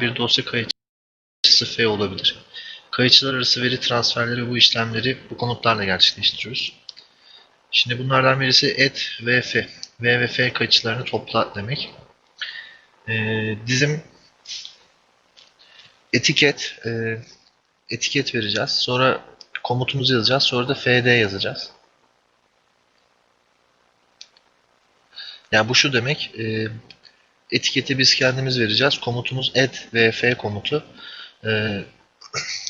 bir dosya kayıtçısı F olabilir. Kayıtçılar arası veri transferleri bu işlemleri bu komutlarla gerçekleştiriyoruz. Şimdi bunlardan birisi et vf. V ve kayıtçılarını topla demek. Ee, dizim etiket e, etiket vereceğiz. Sonra komutumuzu yazacağız. Sonra da fd yazacağız. Yani bu şu demek. E, etiketi biz kendimiz vereceğiz. Komutumuz et vf komutu. E,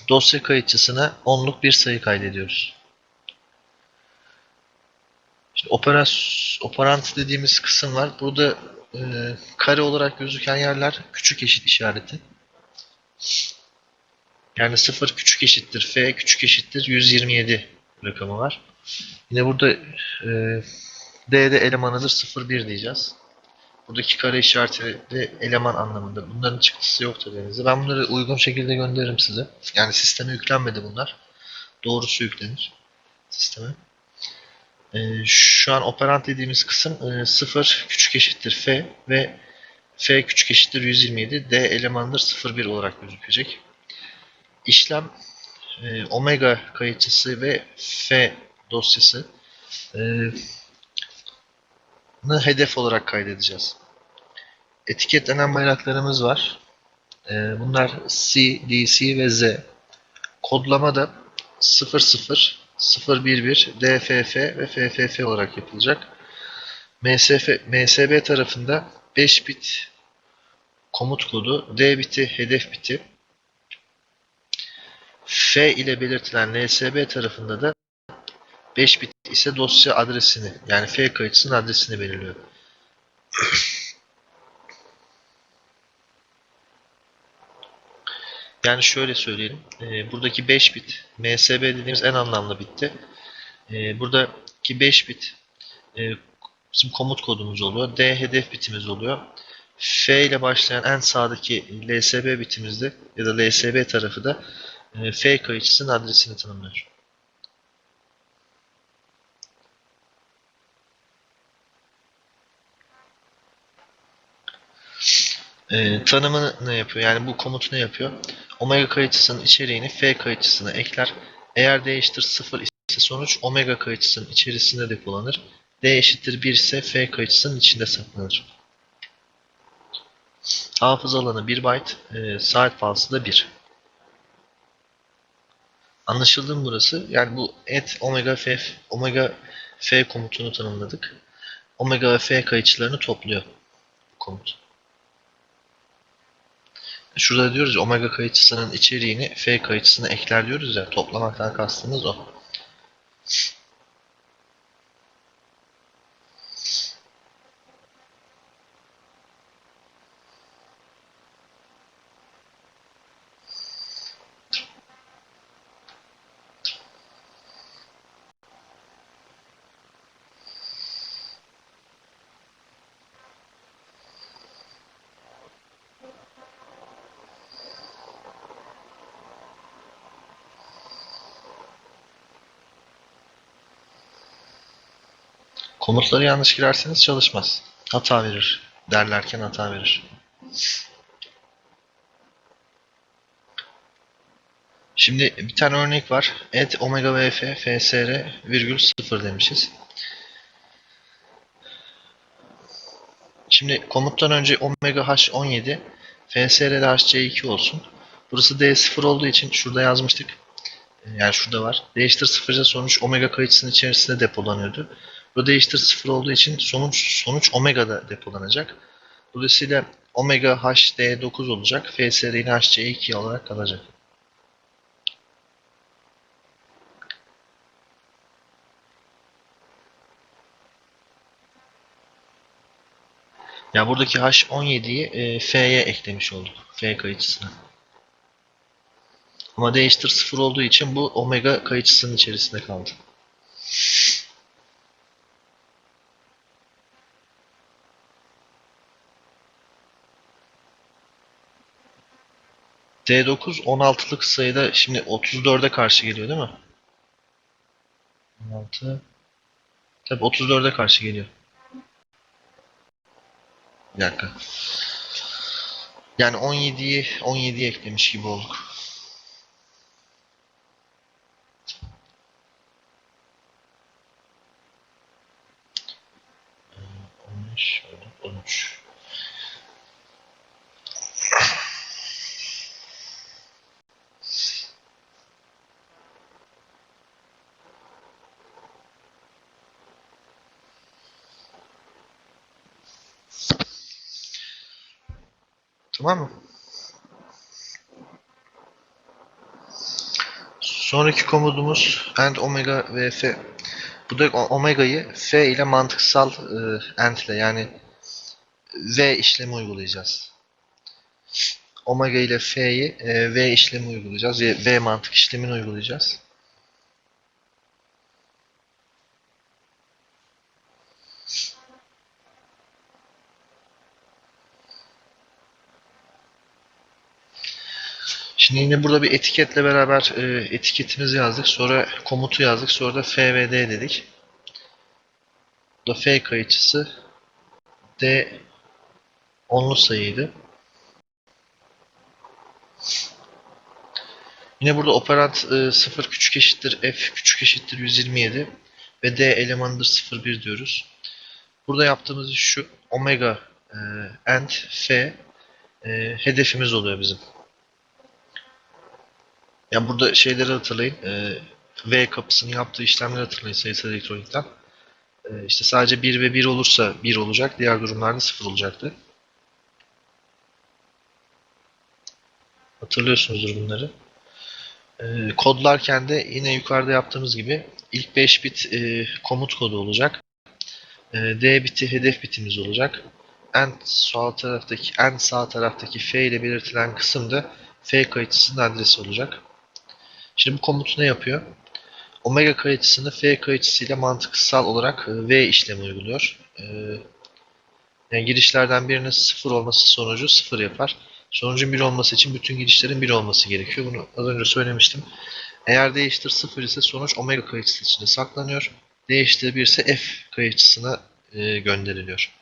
dosya kayıtçısına onluk bir sayı kaydediyoruz. Şimdi operas, operant dediğimiz kısım var. Burada e, kare olarak gözüken yerler küçük eşit işareti. Yani 0 küçük eşittir f küçük eşittir 127 rakamı var. Yine burada e, d'de elemanıdır 0,1 diyeceğiz. Buradaki kare işareti de eleman anlamında. Bunların çıktısı yok tabii elinizde. Ben bunları uygun şekilde gönderirim size. Yani sisteme yüklenmedi bunlar. Doğrusu yüklenir sisteme. Ee, şu an operant dediğimiz kısım e, 0 küçük eşittir f ve f küçük eşittir 127 d elemanıdır 0,1 olarak gözükecek. İşlem e, omega kayıtçısı ve f dosyası e, hedef olarak kaydedeceğiz. Etiketlenen bayraklarımız var. E, bunlar C, DC ve Z. Kodlama da 00, 011, DFF ve FFF olarak yapılacak. MSF, MSB tarafında 5 bit komut kodu, D biti hedef biti. F ile belirtilen LSB tarafında da 5 bit ise dosya adresini yani F kayıtçısının adresini belirliyor. Yani şöyle söyleyelim. E, buradaki 5 bit MSB dediğimiz en anlamlı bitti. E, buradaki 5 bit e, bizim komut kodumuz oluyor. D hedef bitimiz oluyor. F ile başlayan en sağdaki LSB bitimizde ya da LSB tarafı da e, F kayıtçısının adresini tanımlıyor. E, tanımı ne yapıyor? Yani bu komut ne yapıyor? Omega kayıtçısının içeriğini F kayıtçısına ekler. Eğer D eşittir 0 ise sonuç Omega kayıtçısının içerisinde depolanır. D eşittir 1 ise F kayıtçısının içinde saklanır. Hafıza alanı 1 byte, e, saat falsı da 1. Anlaşıldı mı burası? Yani bu et omega f omega f komutunu tanımladık. Omega f kayıtçılarını topluyor bu komut. Şurada diyoruz ya omega kayıtçısının içeriğini f kayıtçısına ekler diyoruz ya toplamaktan kastımız o. Komutları yanlış girerseniz çalışmaz. Hata verir. Derlerken hata verir. Şimdi bir tane örnek var. Et omega vf fsr virgül 0 demişiz. Şimdi komuttan önce omega h17 fsr de hc2 olsun. Burası d0 olduğu için şurada yazmıştık. Yani şurada var. Değiştir 0 ise sonuç omega kayıtçısının içerisinde depolanıyordu. Değiştir 0 olduğu için sonuç sonuç omega'da depolanacak. Dolayısıyla omega hd9 olacak. fsr yine hc2 olarak kalacak. Ya buradaki H17'yi e, F'ye eklemiş olduk. F kayıtçısına. Ama değiştir 0 olduğu için bu omega kayıtçısının içerisinde kaldı. D9 16'lık sayıda şimdi 34'e karşı geliyor değil mi? 16 Tabi 34'e karşı geliyor. Bir dakika. Yani 17'yi 17'ye eklemiş gibi olduk. Ee, 15, 13. Tamam mı? Sonraki komudumuz and omega ve f. Bu da omega'yı f ile mantıksal e, and ile yani v işlemi uygulayacağız. Omega ile f'yi e, v işlemi uygulayacağız. V mantık işlemini uygulayacağız. Şimdi yine burada bir etiketle beraber e, etiketimizi yazdık. Sonra komutu yazdık. Sonra da f ve d dedik. Bu da f kayıtçısı d onlu sayıydı. Yine burada operant e, 0 küçük eşittir f küçük eşittir 127 ve d elemanıdır 0,1 diyoruz. Burada yaptığımız şu. Omega e, and f e, hedefimiz oluyor bizim. Yani burada şeyleri hatırlayın. E, V kapısının yaptığı işlemleri hatırlayın sayısal elektronikten. E, işte sadece 1 ve 1 olursa 1 olacak. Diğer durumlarda 0 olacaktı. Hatırlıyorsunuzdur bunları. E, kodlarken de yine yukarıda yaptığımız gibi ilk 5 bit e, komut kodu olacak. E, D biti hedef bitimiz olacak. En sağ taraftaki en sağ taraftaki F ile belirtilen kısım da F kayıtçısının adresi olacak. Şimdi bu komut ne yapıyor? Omega kayıtçısını F kayıtçısıyla mantıksal olarak e, V işlemi uyguluyor. E, Yani girişlerden birinin 0 olması sonucu 0 yapar. Sonucun 1 olması için bütün girişlerin 1 olması gerekiyor. Bunu az önce söylemiştim. Eğer değiştir 0 ise sonuç omega kayıtçısı içinde saklanıyor. Değiştir 1 ise F kayıtçısına e, gönderiliyor.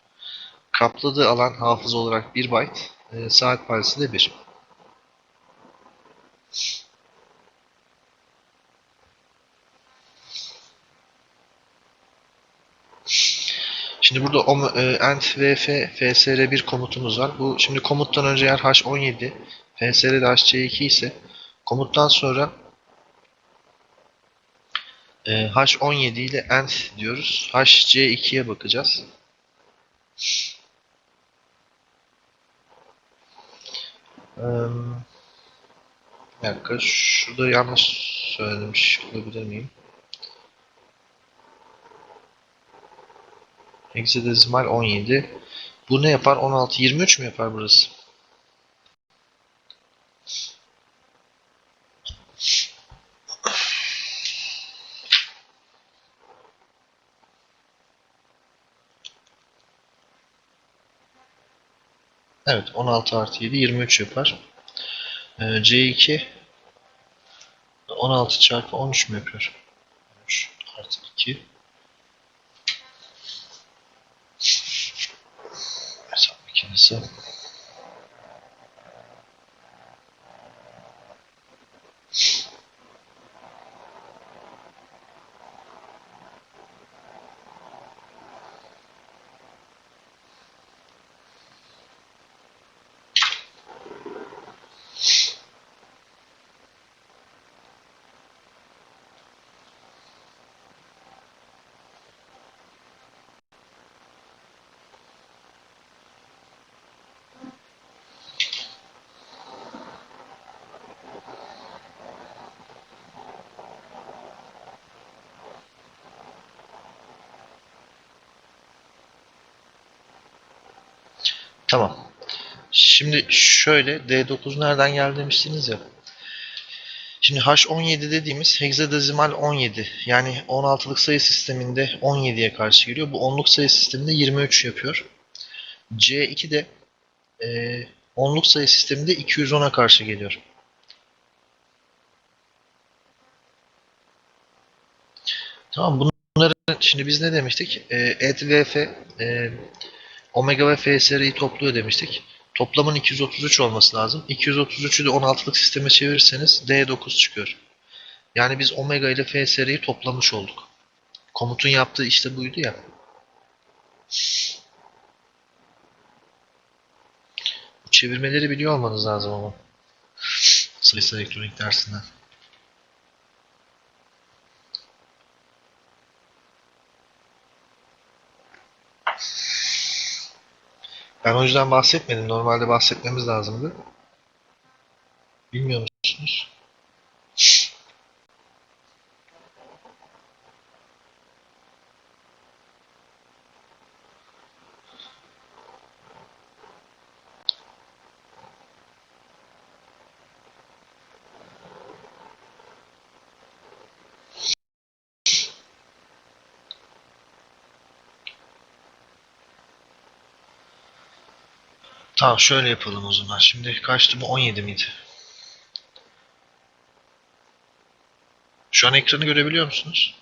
Kapladığı alan hafıza olarak 1 byte, saat parası da 1. Şimdi burada om, e, end vf fsr1 komutumuz var. Bu şimdi komuttan önce eğer h17 fsr'de hc2 ise komuttan sonra e, h17 ile end diyoruz. hc2'ye bakacağız. Bir dakika şurada yanlış söylemiş olabilir miyim? Hexadezimal 17. Bu ne yapar? 16, 23 mü yapar burası? Evet, 16 artı 7, 23 yapar. Ee, C2 16 çarpı 13 mü yapıyor? 13 artı 2 Все. Tamam. Şimdi şöyle D9 nereden geldi demiştiniz ya. Şimdi H17 dediğimiz hexadezimal 17 yani 16'lık sayı sisteminde 17'ye karşı geliyor. Bu onluk sayı sisteminde 23 yapıyor. C2 de e, onluk sayı sisteminde 210'a karşı geliyor. Tamam bunları şimdi biz ne demiştik? E, et vf e, omega ve fsr'yi topluyor demiştik. Toplamın 233 olması lazım. 233'ü de 16'lık sisteme çevirirseniz D9 çıkıyor. Yani biz omega ile F seriyi toplamış olduk. Komutun yaptığı işte buydu ya. Çevirmeleri biliyor olmanız lazım ama. Sayısal elektronik dersinden. Ben o yüzden bahsetmedim. Normalde bahsetmemiz lazımdı. Bilmiyor musunuz? Tamam şöyle yapalım o zaman. Şimdi kaçtı bu? 17 miydi? Şu an ekranı görebiliyor musunuz?